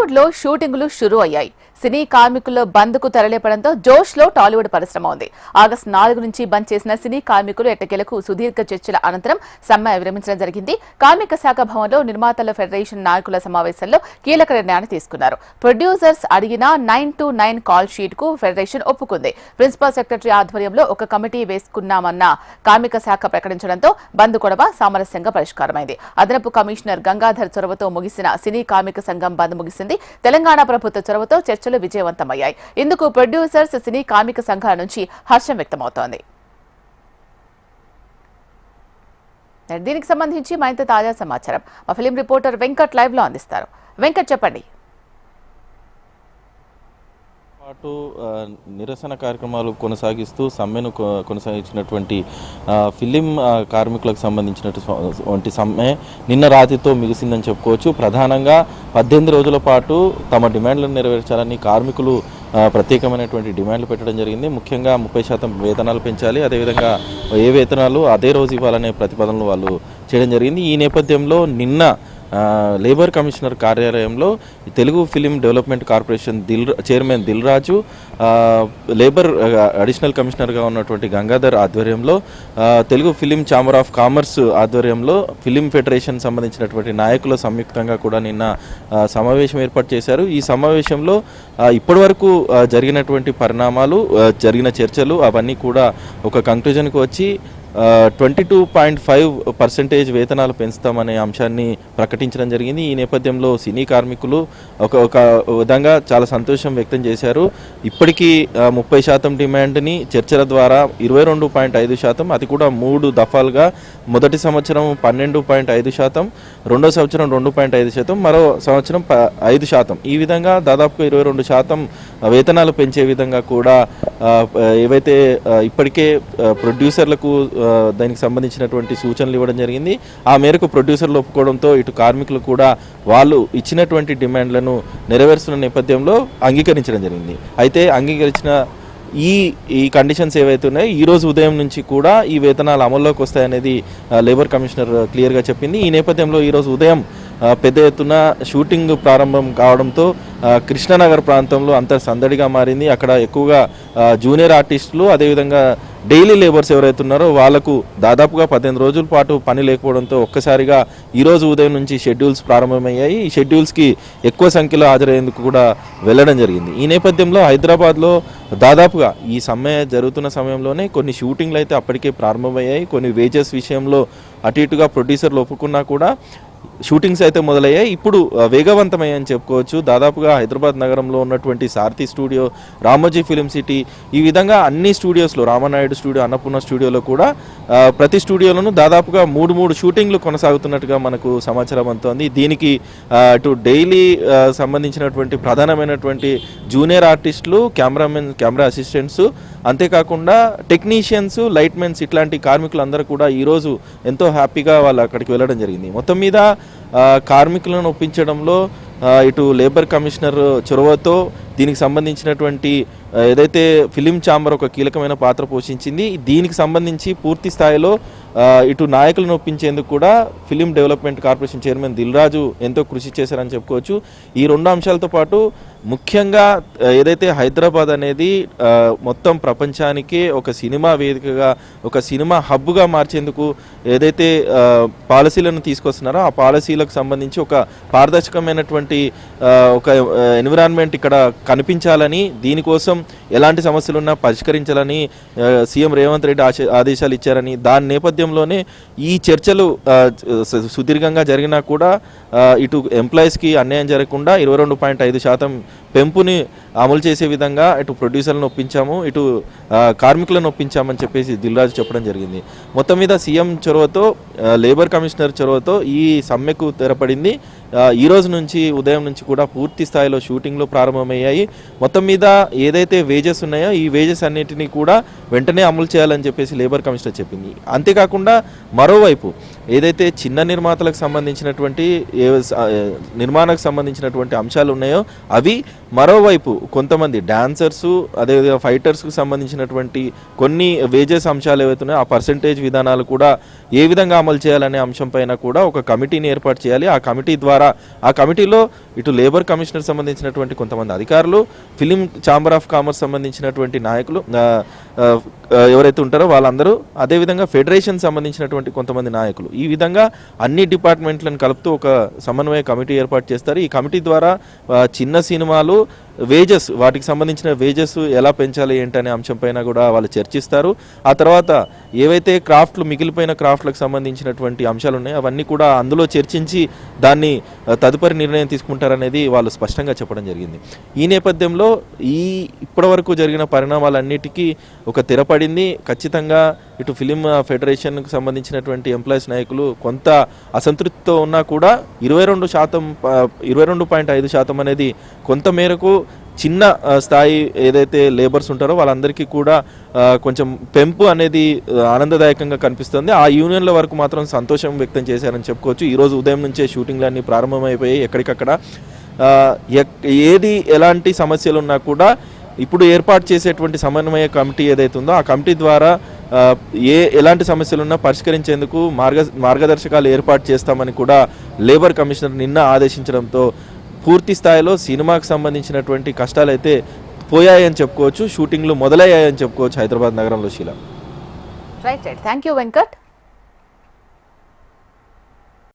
టాలీవుడ్లో షూటింగులు షురూ అయ్యాయి. సినీ కార్మికుల్లో బంద్కు తరలిపడంతో జోష్లో టాలీవుడ్ పరిశ్రమ ఉంది ఆగస్టు నాలుగు నుంచి బంద్ చేసిన సినీ కార్మికులు ఎట్టకేలకు సుదీర్ఘ చర్చల అనంతరం సమ్మె విరమించడం జరిగింది. కార్మిక శాఖ భవన్లో నిర్మాతల ఫెడరేషన్ నాయకుల సమావేశంలో కీలక నిర్ణయాన్ని తీసుకున్నారు. ప్రొడ్యూసర్స్ అడిగిన నైన్ టు నైన్ కాల్ షీట్కు ఫెడరేషన్ ఒప్పుకుంది. ప్రిన్సిపల్ సెక్రటరీ ఆధ్వర్యంలో ఒక కమిటీ వేసుకున్నామన్న కార్మిక శాఖ ప్రకటించడంతో బంద్ గొడవ సామరస్యంగా పరిష్కారమైంది. అదనపు కమిషనర్ గంగాధర్ చొరవతో ముగిసిన సినీ కార్మిక సంఘం బంద్ ముగిసింది. తెలంగాణ ప్రభుత్వ చొరవతో చర్చ చర్చలు విజయవంతమయ్యాయి. ఇందుకు ప్రొడ్యూసర్స్ సినీ కార్మిక సంఘాల నుంచి హర్షం వ్యక్తమవుతోంది. దీనికి సంబంధించి మరింత తాజా సమాచారం మా ఫిలిం రిపోర్టర్ వెంకట్ లైవ్లో అందిస్తారు. వెంకట్ చెప్పండి. పాటు నిరసన కార్యక్రమాలు కొనసాగిస్తూ సమ్మెను కొనసాగించినటువంటి ఫిలిం కార్మికులకు సంబంధించినటువంటి సమ్మె నిన్న రాత్రితో ముగిసిందని చెప్పుకోవచ్చు. ప్రధానంగా పద్దెనిమిది రోజుల పాటు తమ డిమాండ్లను నెరవేర్చాలని కార్మికులు ప్రత్యేకమైనటువంటి డిమాండ్లు పెట్టడం జరిగింది. ముఖ్యంగా ముప్పై శాతం వేతనాలు పెంచాలి. అదేవిధంగా ఏ వేతనాలు అదే రోజు ఇవ్వాలనే ప్రతిపాదనలు వాళ్ళు చేయడం జరిగింది. ఈ నేపథ్యంలో నిన్న లేబర్ కమిషనర్ కార్యాలయంలో Telugu film development corporation Dil chairman Dil Raju labour additional కమిషనర్గా ఉన్నటువంటి గంగాధర్ ఆధ్వర్యంలో Telugu film chamber of commerce ఆధ్వర్యంలో ఫిలిం ఫెడరేషన్ సంబంధించినటువంటి నాయకులు సంయుక్తంగా కూడా నిన్న సమావేశం ఏర్పాటు చేశారు. ఈ సమావేశంలో ఇప్పటివరకు జరిగినటువంటి పరిణామాలు జరిగిన చర్చలు అవన్నీ కూడా ఒక కంక్లూజన్కి వచ్చి twenty two point five percentage వేతనాలు పెంచుతామనే అంశాన్ని ప్రకటించడం జరిగింది. ఈ నేపథ్యంలో సినీ కార్మికులు ఒక ఒక విధంగా చాలా సంతోషం వ్యక్తం చేశారు. ఇప్పటికీ ముప్పై శాతం డిమాండ్ని చర్చల ద్వారా ఇరవై రెండు పాయింట్ ఐదు శాతం అది కూడా మూడు దఫాలుగా మొదటి సంవత్సరం పన్నెండు పాయింట్ ఐదు శాతం రెండో సంవత్సరం రెండు పాయింట్ ఐదు శాతం మరో సంవత్సరం ప ఐదు శాతం. ఈ విధంగా దాదాపుగా ఇరవై రెండు శాతం వేతనాలు పెంచే విధంగా కూడా ఏవైతే ఇప్పటికే ప్రొడ్యూసర్లకు దానికి సంబంధించినటువంటి సూచనలు ఇవ్వడం జరిగింది ఆ మేరకు ప్రొడ్యూసర్లు ఒప్పుకోవడంతో ఇటు కార్మికులు కూడా వాళ్ళు ఇచ్చినటువంటి డిమాండ్లను నెరవేరుస్తున్న నేపథ్యంలో అంగీకరించడం జరిగింది. అయితే అంగీకరించిన ఈ ఈ కండిషన్స్ ఏవైతే ఉన్నాయో ఈ రోజు ఉదయం నుంచి కూడా ఈ వేతనాలు అమల్లోకి వస్తాయనేది లేబర్ కమిషనర్ క్లియర్గా చెప్పింది. ఈ నేపథ్యంలో ఈరోజు ఉదయం పెద్ద ఎత్తున షూటింగ్ ప్రారంభం కావడంతో కృష్ణానగర్ ప్రాంతంలో అంత సందడిగా మారింది. అక్కడ ఎక్కువగా జూనియర్ ఆర్టిస్టులు అదేవిధంగా డైలీ లేబర్స్ ఎవరైతే ఉన్నారో వాళ్ళకు దాదాపుగా పద్దెనిమిది రోజుల పాటు పని లేకపోవడంతో ఒక్కసారిగా ఈరోజు ఉదయం నుంచి షెడ్యూల్స్ ప్రారంభమయ్యాయి. ఈ షెడ్యూల్స్కి ఎక్కువ సంఖ్యలో హాజరయ్యేందుకు కూడా వెళ్ళడం జరిగింది. ఈ నేపథ్యంలో హైదరాబాద్లో దాదాపుగా ఈ సమయ జరుగుతున్న సమయంలోనే కొన్ని షూటింగ్లు అయితే అప్పటికే ప్రారంభమయ్యాయి. కొన్ని వేజెస్ విషయంలో అటు ఇటుగా ప్రొడ్యూసర్లు ఒప్పుకున్నా కూడా షూటింగ్స్ అయితే మొదలయ్యాయి. ఇప్పుడు ఆ, వేగవంతమయ్యాయని చెప్పుకోవచ్చు. దాదాపుగా హైదరాబాద్ నగరంలో ఉన్నటువంటి Sarathi studio Ramoji film city ఈ విధంగా అన్ని స్టూడియోస్లో రామనాయుడు స్టూడియో అన్నపూర్ణ స్టూడియోలో కూడా ప్రతి స్టూడియోలోనూ దాదాపుగా మూడు మూడు షూటింగ్లు కొనసాగుతున్నట్టుగా మనకు సమాచారం అందుతోంది. దీనికి ఆ, అటు డైలీ సంబంధించినటువంటి ప్రధానమైనటువంటి జూనియర్ ఆర్టిస్టులు కెమెరామెన్ కెమెరా అసిస్టెంట్స్ అంతేకాకుండా టెక్నీషియన్స్ లైట్మెన్స్ ఇట్లాంటి కార్మికులందరూ కూడా ఈరోజు ఎంతో హ్యాపీగా వాళ్ళు అక్కడికి వెళ్ళడం జరిగింది. మొత్తం మీద కార్మికులను ఒప్పించడంలో ఇటు లేబర్ కమిషనర్ చొరవతో దీనికి సంబంధించినటువంటి ఏదైతే ఫిలిం ఛాంబర్ ఒక కీలకమైన పాత్ర పోషించింది దీనికి సంబంధించి పూర్తి స్థాయిలో ఇటు నాయకులను ఒప్పించేందుకు కూడా film development corporation chairman Dil Raju ఎంతో కృషి చేశారని చెప్పుకోవచ్చు. ఈ రెండు అంశాలతో పాటు ముఖ్యంగా ఏదైతే హైదరాబాద్ అనేది మొత్తం ప్రపంచానికే ఒక సినిమా వేదికగా ఒక సినిమా హబ్గా మార్చేందుకు ఏదైతే పాలసీలను తీసుకొస్తున్నారో ఆ పాలసీలకు సంబంధించి ఒక పారదర్శకమైనటువంటి ఒక ఎన్విరాన్మెంట్ ఇక్కడ కనిపించాలని దీనికోసం ఎలాంటి సమస్యలున్నా పరిష్కరించాలని సీఎం రేవంత్ రెడ్డి ఆశ- ఆదేశాలు ఇచ్చారని దాని నేపథ్యంలోనే ఈ చర్చలు సు- సుదీర్ఘంగా జరిగినా కూడా ఇటు ఎంప్లాయీస్కి అన్యాయం జరగకుండా ఇరవై రెండు పాయింట్ ఐదు శాతం పెంపుని అమలు చేసే విధంగా ఇటు ప్రొడ్యూసర్లను ఒప్పించాము ఇటు కార్మికులను ఒప్పించామని చెప్పేసి దిల్రాజు చెప్పడం జరిగింది. మొత్తం మీద సీఎం చొరవతో లేబర్ కమిషనర్ చొరవతో ఈ సమ్మెకు తెరపడింది. ఈరోజు ఈ రోజు నుంచి ఉదయం నుంచి కూడా పూర్తి స్థాయిలో షూటింగ్లు ప్రారంభమయ్యాయి. మొత్తం మీద ఏదైతే వేజెస్ ఉన్నాయో ఈ వేజెస్ అన్నిటినీ కూడా వెంటనే అమలు చేయాలని చెప్పేసి లేబర్ కమిషనర్ చెప్పింది. అంతేకాకుండా మరోవైపు ఏదైతే చిన్న నిర్మాతలకు సంబంధించినటువంటి ఏ నిర్మాణకు సంబంధించినటువంటి అంశాలు ఉన్నాయో అవి మరోవైపు కొంతమంది డాన్సర్సు అదేవిధంగా ఫైటర్స్కు సంబంధించినటువంటి కొన్ని వేజెస్ అంశాలు ఏవైతున్నాయో ఆ పర్సంటేజ్ విధానాలు కూడా ఏ విధంగా అమలు చేయాలనే అంశం పైన కూడా ఒక కమిటీని ఏర్పాటు చేయాలి. ఆ కమిటీ ద్వారా ఆ కమిటీలో ఇటు లేబర్ కమిషనర్ సంబంధించినటువంటి కొంతమంది అధికారులు ఫిలిం ఛాంబర్ ఆఫ్ కామర్స్ సంబంధించినటువంటి నాయకులు ఎవరైతే ఉంటారో వాళ్ళందరూ అదేవిధంగా ఫెడరేషన్ సంబంధించినటువంటి కొంతమంది నాయకులు. ఈ విధంగా అన్ని డిపార్ట్మెంట్లను కలుపుతూ ఒక సమన్వయ కమిటీ ఏర్పాటు చేస్తారు. ఈ కమిటీ ద్వారా చిన్న సినిమాలు వేజెస్ వాటికి సంబంధించిన వేజెస్ ఎలా పెంచాలి ఏంటనే అంశంపైన కూడా వాళ్ళు చర్చిస్తారు. ఆ తర్వాత ఏవైతే క్రాఫ్ట్లు మిగిలిపోయిన క్రాఫ్ట్లకు సంబంధించినటువంటి అంశాలు ఉన్నాయో అవన్నీ కూడా అందులో చర్చించి దాన్ని తదుపరి నిర్ణయం తీసుకుంటారనేది వాళ్ళు స్పష్టంగా చెప్పడం జరిగింది. ఈ నేపథ్యంలో ఈ ఇప్పటివరకు జరిగిన పరిణామాలన్నిటికీ ఒక తెరపడింది ఖచ్చితంగా ఇటు ఫిలిం ఫెడరేషన్కు సంబంధించినటువంటి ఎంప్లాయీస్ నాయకులు కొంత అసంతృప్తితో ఉన్నా కూడా ఇరవై రెండు శాతం ఇరవై రెండు పాయింట్ ఐదు శాతం అనేది కొంత మేరకు చిన్న స్థాయి ఏదైతే లేబర్స్ ఉంటారో వాళ్ళందరికీ కూడా కొంచెం పెంపు అనేది ఆనందదాయకంగా కనిపిస్తుంది. ఆ యూనియన్ల వరకు మాత్రం సంతోషం వ్యక్తం చేశారని చెప్పుకోవచ్చు. ఈరోజు ఉదయం నుంచే షూటింగ్లన్నీ ప్రారంభమైపోయాయి ఎక్కడికక్కడ ఎక్- ఏది ఎలాంటి సమస్యలు ఉన్నా కూడా ఇప్పుడు ఏర్పాటు చేసేటువంటి సమన్వయ కమిటీ ఏదైతే ఉందో ఆ కమిటీ ద్వారా ఏ ఎలాంటి సమస్యలు ఉన్నా పరిష్కరించేందుకు మార్గ మార్గదర్శకాలు ఏర్పాటు చేస్తామని కూడా లేబర్ కమిషనర్ నిన్న ఆదేశించడంతో పూర్తి స్థాయిలో సినిమాకు సంబంధించినటువంటి కష్టాలు అయితే పోయాయని చెప్పుకోవచ్చు షూటింగ్లు మొదలయ్యాయని చెప్పుకోవచ్చు హైదరాబాద్ నగరంలో శీల. Right right thank you Venkat